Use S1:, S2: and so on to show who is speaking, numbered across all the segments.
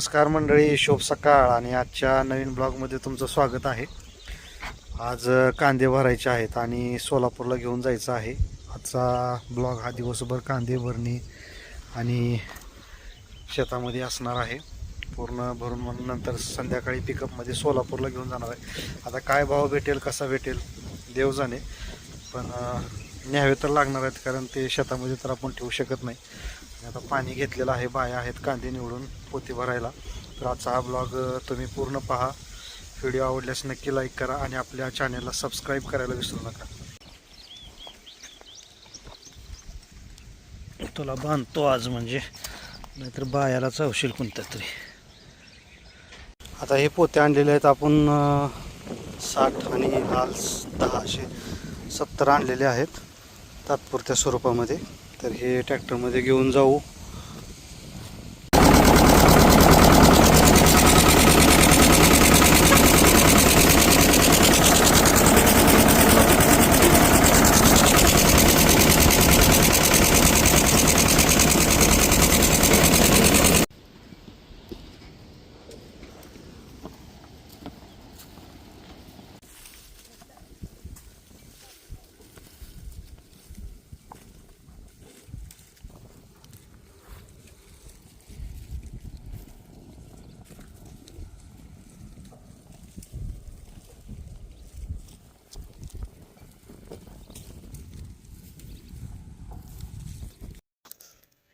S1: नमस्कार मंडळी शुभ सकाळ आणि आजच्या नवीन ब्लॉगमध्ये तुमचं स्वागत आहे. आज कांदे भरायचे आहेत आणि सोलापूरला घेऊन जायचं आहे. आजचा ब्लॉग हा दिवसभर कांदे भरणी आणि शेतामध्ये असणार आहे. पूर्ण भरून मग नंतर संध्याकाळी पिकअपमध्ये सोलापूरला घेऊन जाणार आहे. आता काय भाव भेटेल कसा भेटेल देव जाणे. पण न्यावे तर लागणार आहेत कारण ते शेतामध्ये तर आपण ठेवू शकत नाही. आता पाणी घेतलेलं आहे बाया आहेत कांदे निवडून पोती भरायला. तर आजचा हा ब्लॉग तुम्ही पूर्ण पहा. व्हिडिओ आवडल्यास नक्की लाईक करा आणि आपल्या चॅनलला सबस्क्राईब करायला विसरू नका. तुला बांधतो आज म्हणजे नाहीतर बायाला चावशील कोणत्या तरी आता हे पोते आणलेले आहेत आपण साठ आणि लाल दहाशे दहा असे सत्तर आणलेले आहेत तात्पुरत्या स्वरूपामध्ये. तर हे ट्रॅक्टरमध्ये घेऊन जाऊ.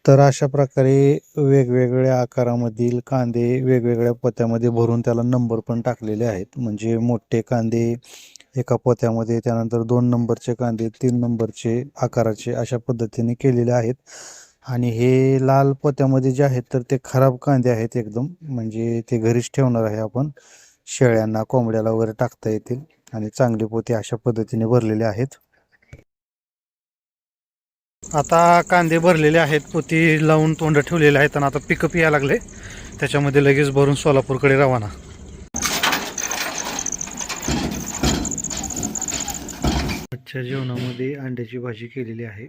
S1: तर अशा प्रकारे वेगवेगळ्या आकारामधील कांदे वेगवेगळ्या पोत्यामध्ये भरून त्याला नंबर पण टाकलेले आहेत. म्हणजे मोठे कांदे एका पोत्यामध्ये त्यानंतर दोन नंबरचे कांदे तीन नंबरचे आकाराचे अशा पद्धतीने केलेले आहेत. आणि हे लाल पोत्यामध्ये जे आहेत तर ते खराब कांदे आहेत एकदम. म्हणजे ते घरीच ठेवणार आहे आपण. शेळ्यांना कोंबड्याला वगैरे टाकता येतील. आणि चांगले पोते अशा पद्धतीने भरलेले आहेत. आता कांदे भरलेले आहेत पोती लावून तोंड ठेवलेले आहेत आणि आता पिकअप यायला लागले. त्याच्यामध्ये लगेच भरून सोलापूरकडे रवाना. आजच्या जेवणामध्ये अंड्याची भाजी केलेली आहे.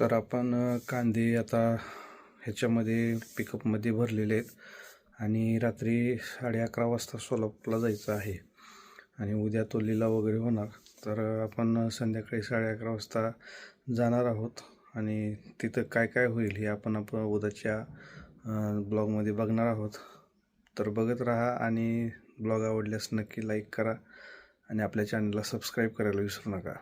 S1: तर आपण कांदे आता ह्याच्यामध्ये पिकअपमध्ये भरलेले आहेत. आणि रात्री साडे अकरा वाजता सोलापूरला जायचं आहे. आणि उद्या तो लिलाव वगैरे होणार. तर आपण संध्याकाळी साडे अकरा वाजता जाणार आहोत. आणि तिथं काय काय होईल हे आपण आपण उद्याच्या ब्लॉगमध्ये बघणार आहोत. तर बघत राहा आणि ब्लॉग आवडल्यास नक्की लाईक करा आणि आपल्या चॅनलला सबस्क्राईब करायला विसरू नका.